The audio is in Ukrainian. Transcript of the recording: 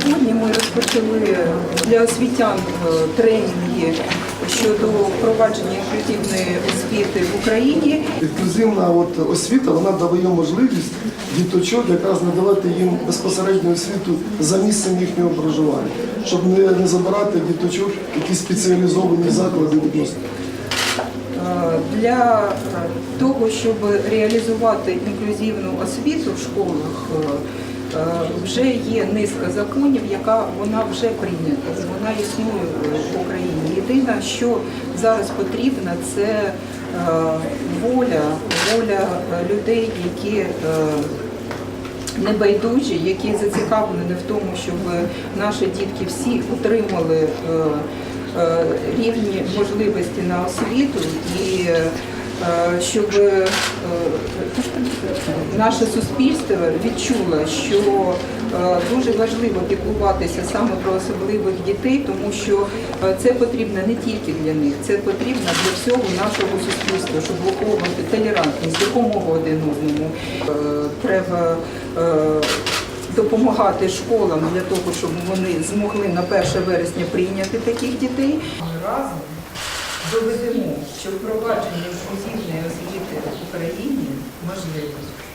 Сьогодні ми розпочали для освітян е, тренінги щодо впровадження інклюзивної освіти в Україні. Інклюзивна от освіта вона дає можливість діточок якраз надавати їм безпосередню освіту за місцем їхнього проживання, щоб не, не забирати діточок якісь спеціалізовані заклади відносно. Е, Для е, того, щоб реалізувати інклюзивну освіту в школах, вже є низка законів, яка вона вже прийнята, вона існує в Україні. Єдине, що зараз потрібно, це е, воля, воля е, людей, які е, небайдужі, які зацікавлені в тому, щоб наші дітки всі отримали е, е, рівні можливості на освіту і е, щоб е, наше суспільство відчуло, що е, дуже важливо піклуватися саме про особливих дітей, тому що е, це потрібно не тільки для них, це потрібно для всього нашого суспільства, щоб виховувати толерантність, допомогу один одному. Е, Треба е, допомагати школам для того, щоб вони змогли на 1 вересня прийняти таких дітей. Разом доведемо, що впровадження інклюзивної освіти в Україні можливо.